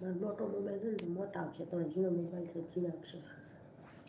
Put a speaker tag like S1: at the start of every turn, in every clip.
S1: મોટો મોબાઈલ છે ને મોટા આવશે તો ઝીણો મોબાઈલ છે ઝીણા અક્ષર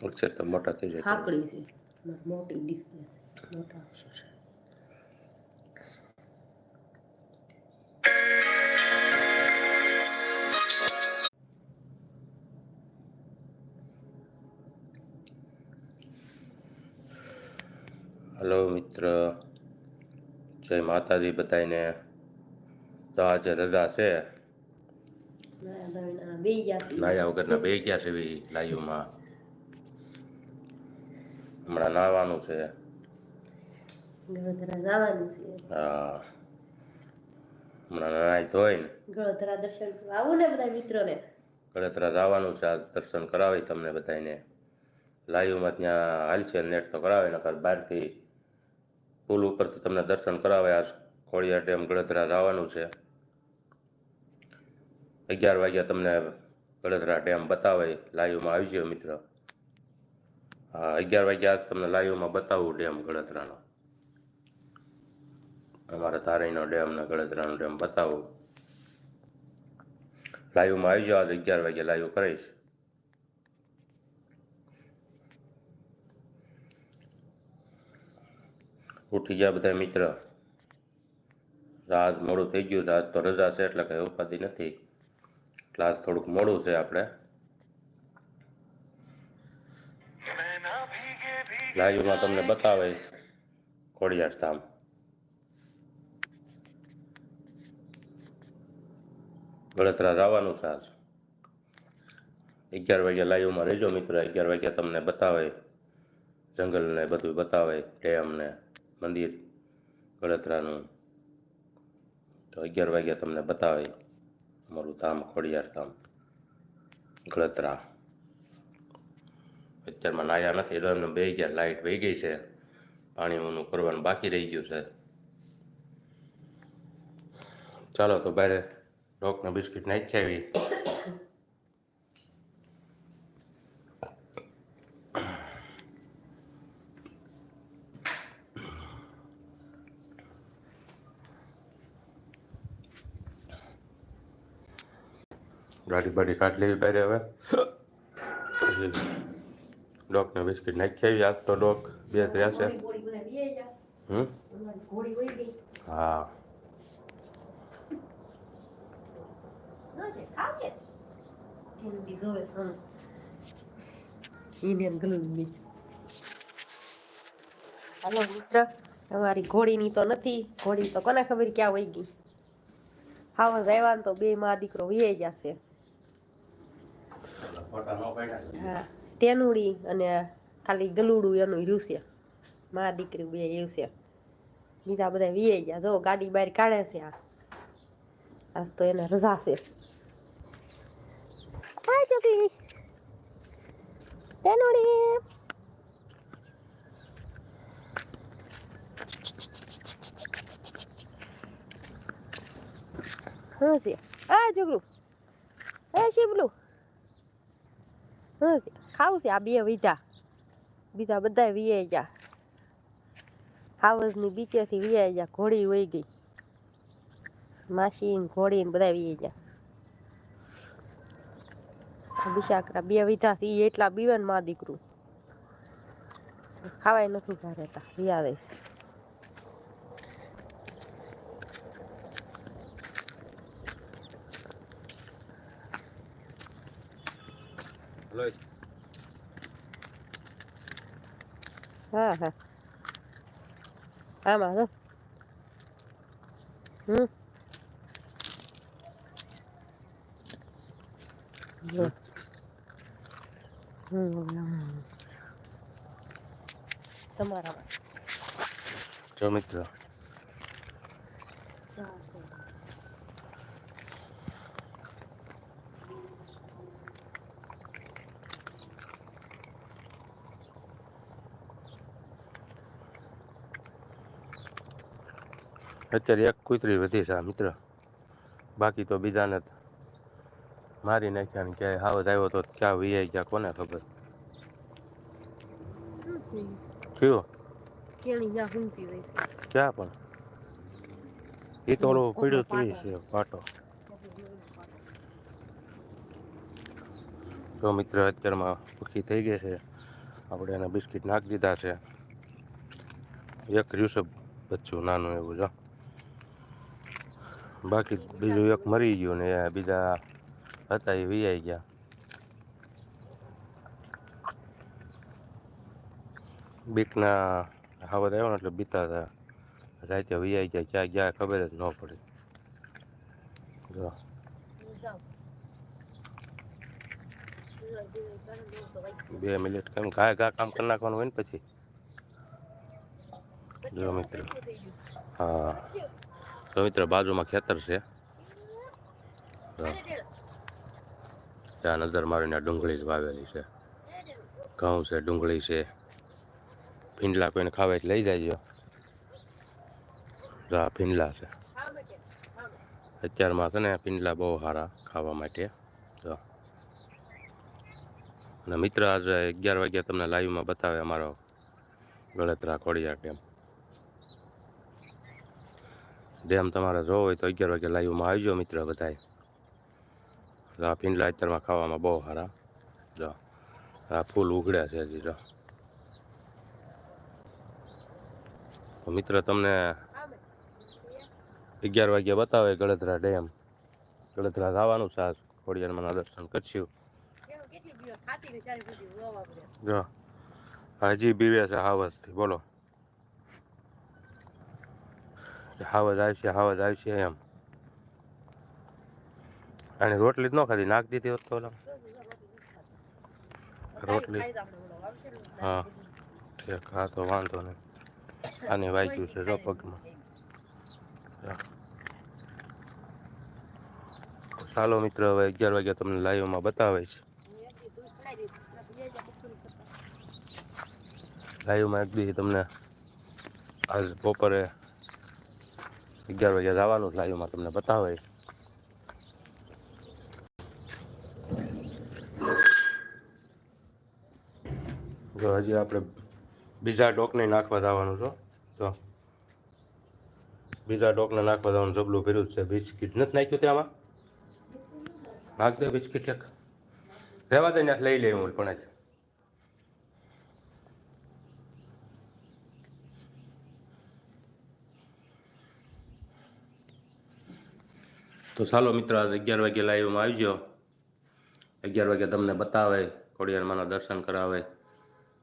S2: અક્ષર તો મોટા થઈ જાય
S1: હાકડી છે મોટી ડિસ્પ્લે છે મોટા અક્ષર છે
S2: હલો મિત્ર. જય માતાજી બધાને તો આજે રજા છે.
S1: નાયા
S2: વગરના બે ગયા છે એવી લાઈવમાં. હમણાં નાવાનું છે. હા. હમણાં નાય
S1: ગળોધરા દર્શન આવું ને બધા મિત્રોને?
S2: ગળતરા જવાનું છે આ દર્શન કરાવી તમને બધાને લાઈવમાં ત્યાં હાલ છે નેટ તો કરાવે નકર બહારથી પુલ ઉપરથી તમને દર્શન કરાવે. આ ખોડિયાર ડેમ ગળતરા જવાનું છે. અગિયાર વાગ્યા તમને ગળતરા ડેમ બતાવે લાઈવમાં આવી જાઓ મિત્ર. હા, અગિયાર વાગ્યા તમને લાઈવમાં બતાવું ડેમ ગળતરાનો અમારા ધારીનો ડેમ ને ડેમ બતાવું. લાઈવમાં આવી જાઓ, આજે અગિયાર વાગે લાઈવ કરીશ. ઉઠી ગયા બધા મિત્ર. રાત મોડું થઈ ગયું રાત તો રજા છે, એટલે કંઈ ઉપાધિ નથી. ક્લાસ થોડુંક મોડું છે આપણે. લાઈવમાં તમને બતાવે ખોડિયાર ધામ. ગળતરા રાવાનું સાર અગિયાર વાગ્યા લાઈવમાં રહેજો મિત્ર, અગિયાર વાગ્યા તમને બતાવે. જંગલને બધું બતાવે ડેમ ને મંદિર, ગળતરાનું. તો અગિયાર વાગ્યા તમને બતાવે. અમારું ધામ ખોડિયાર ધામ, ગળતરા. અત્યારમાં નાયા નથી એટલે બે ગયા લાઇટ વહી ગઈ છે. પાણીનું કરવાનું બાકી રહી ગયું છે. ચાલો તો બારે રોકના બિસ્કિટ નાખી આવી. ગાડી બાડી કાઢ લેવી બારે હવે. ડોકના બિસ્કિટ નાખી આવી. આજ તો ડોક બે થયા છે.
S1: ઘોડી બધા બે જા
S2: હમ?
S1: અમારી ઘોડી વહી ગઈ.
S2: હા.
S1: ના છે ખાવ છે. એનું બી જોવે છે હમ. ઈને એમ ગલું બી હાલો મિત્ર તમારી ઘોડીની તો નથી. ઘોડી તો કોને ખબર ક્યાં વહી ગઈ? હાવસ આવ્યા ને તો બે માં દીકરો વીએ જશે
S2: ફોટા ન પાડ્યા
S1: હા ટેનુડી અને ખાલી ગલુડું એનું રહ્યું છે. મા દીકરી બે રહ્યું છે. બીજા બધા વીએ ગયા. જો ગાડી બહાર કાઢે છે આ. આજ તો એને રજા છે. હા ચોકલી ટેનુડી. હા છે. આ છોકરું. એ શીબલું છે ખાવું છે આ બે વીધા. બીજા બધા વીએ ગયા. હાવસની બીચેથી વીએ ગયા. ઘોડી વહી ગઈ. માસી ઘોડી ને બધા વીએ ગયા. બિશાકરા બે વીધા થી એટલા બીવનમાં દીકરું. ખાવાય નથી ઘરે રહેતા વિયા દઈશ
S2: હલો
S1: હા હા આમાં જો હમ જો હમ તમારા
S2: જો મિત્ર અત્યારે એક કૂતરી વધી છે મિત્ર. બાકી તો બીજાને મારી નાખ્યા ને ક્યાંય હાવ જ આવ્યો તો ક્યાં વીઆઈ ગયા કોને ખબર. થયો? ક્યાં પણ? એ તો ઓલો પડ્યો તો છે પાટો જો મિત્ર અત્યારમાં ભૂખી થઈ ગઈ છે. આપણે એને બિસ્કિટ નાખી દીધા છે. એક છે બચ્ચું નાનું એવું જો. બાકી બીજું એક મરી ગયું ને બીજા હતા એ વિયાઈ ગયા. બીકના હાવર આવ્યો ને એટલે બીતા હતા. રાતે વિયાઈ ગયા, ક્યાં ગયા ખબર જ ન પડી. જો. બે મિનિટ કેમ, ઘા ઘા કામ કરી નાખવાનું હોય ને પછી? જો મિત્ર. હા. તો બાજુમાં ખેતર છે. ત્યાં નજર મારીને ડુંગળી જ વાવેલી છે. ઘઉં છે, ડુંગળી છે. ભીંડલા કોઈને ખાવા લઈ જાય જો ફીંડલા છે. અત્યારમાં છે ને ભીંડલા બહુ સારા ખાવા માટે. જો. અને મિત્ર, આજે અગિયાર વાગ્યા તમને લાઈવમાં બતાવે અમારો ગળતરા ખોડિયા ડેમ ડેમ તમારે જોવો હોય તો અગિયાર વાગે લાઈવમાં આવજો મિત્ર બધાએ આ પિંડલા અત્યારમાં ખાવામાં બહુ સારા જો આ ફૂલ ઉઘડ્યા છે હજી જો. તો મિત્ર તમને અગિયાર વાગ્યા બતાવે ગળતરા ડેમ. ગળતરા જવાનું છે ખોડિયારમાં દર્શન કરશું. જો હજી બીવે છે હાવસથી. બોલો. હાવજ આવશે હાવજ આવશે એમ. અને રોટલી જ ન ખાધી, નાખ દીધી હોત તો રોટલી હા, ઠીક, હા તો વાંધો નહીં. આને વાગ્યું છે જો પગમાં. ચાલો મિત્ર, હવે અગિયાર વાગ્યા તમને લાઈવમાં બતાવે છે. લાઈવમાં એક દી તમને આજ બપોરે અગિયાર વાગ્યા જવાનું લાઈવમાં તમને બતાવે. જો હજી આપણે બીજા ડોકને નાખવા જવાનું છો જો. બીજા ડોકને નાખવા જવાનું જબલું ભર્યું છે. બિસ્કિટ નથી નાખ્યું ત્યાંમાં નાખ દે બિસ્કિટ એક. રહેવા દઈને લઈ લે હું પણ જ તો ચાલો મિત્રો, આજે અગિયાર વાગે લાઈવમાં આવજો. અગિયાર વાગે તમને બતાવે, ખોડિયારમાંના દર્શન કરાવે,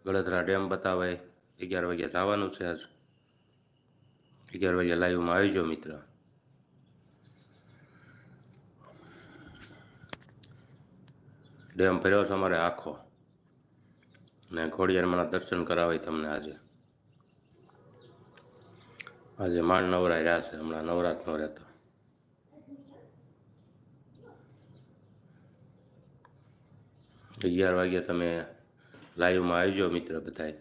S2: ગળધરા ડેમ બતાવે. અગિયાર વાગે જવાનું છે આજ. અગિયાર વાગે લાઈવમાં આવજો મિત્ર. ડેમ ફર્યો છે અમારે આખો. ને ખોડિયારમાંના દર્શન કરાવે તમને આજે. આજે માંડ નવરાય રહ્યા છે, હમણાં નવરાત નો રહેતો. અગિયાર વાગ્યા તમે લાઈવમાં આવજો મિત્ર બધા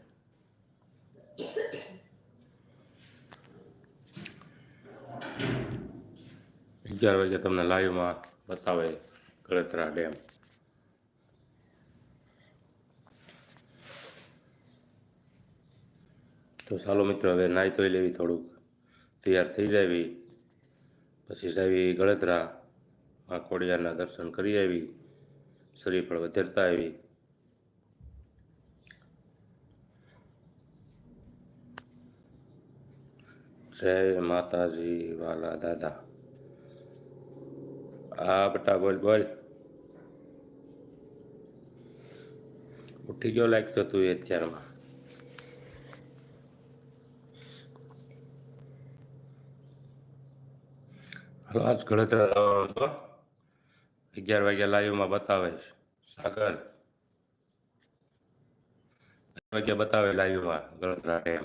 S2: અગિયાર વાગે તમને લાઈવમાં બતાવે ગળતરા ડેમ. તો ચાલો મિત્રો, હવે નાહી ધોઈ લેવી થોડુંક. તૈયાર થઈ જાવી. પછી જાવી ગળતરા. માં ખોડિયારના દર્શન કરી આવી. શ્રીફળ વધેરતા આવી જય માતાજી વાલા દાદા હા બટા બોલ બોલ ઉઠી ગયો લાગતો તું એ અત્યારમાં હાલો આજ ગળતરા જવાનો છો અગિયાર વાગ્યા લાઈવમાં બતાવે છે. સાગર. વાગ્યા બતાવે લાઈવમાં ગળતરા ડેમ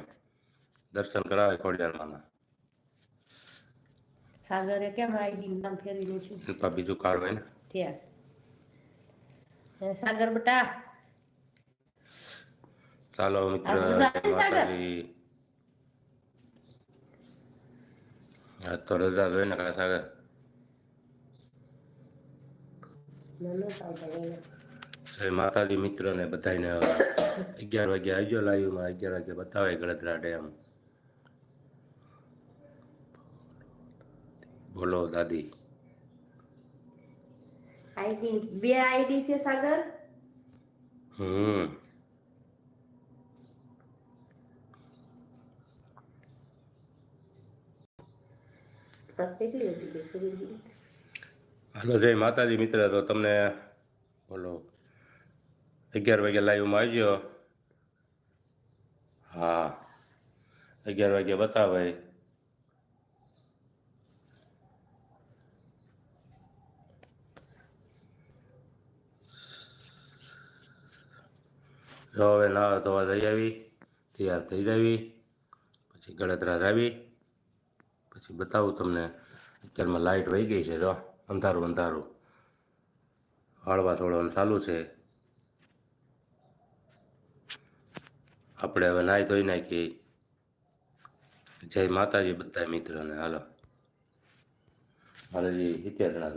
S2: દર્શન કરાવે ખોડિયારમાંના.
S1: સાગરે કેમ આઈડી નામ ફેરવી છે?
S2: એનપા બીજું કાર્ડ હોય ને.
S1: ત્યાં. સાગર બટા.
S2: ચાલો મિત્ર
S1: સાગર?
S2: તો રજા જોઈ ને કા સાગર
S1: ના, ના સાગર, હવે.
S2: જય માતાજી મિત્રો ને બધાને અગિયાર વાગે આવજો લાઈવમાં અગિયાર વાગે બતાવે ગળતરા ડેમ. બોલો દાદી.
S1: બે આઈડી છે સાગર?
S2: હમ.
S1: કેટલી હતી
S2: હાલો, જય માતાજી મિત્ર. તો તમને બોલો, અગિયાર વાગે લાઈવમાં આવજો. હા, અગિયાર વાગે બતાવે જો હવે નાવા ધોવા જઈ આવી, તૈયાર થઈ જાવી, પછી ગળતરા આવી પછી બતાવું તમને, અત્યારમાં લાઇટ વહી ગઈ છે, જો. અંધારું અંધારું. હળવા છોડવાનું ચાલુ છે. આપણે હવે નાહી ધોઈ નાખી જય માતાજી બધા મિત્રોને, હાલો. મારે જણા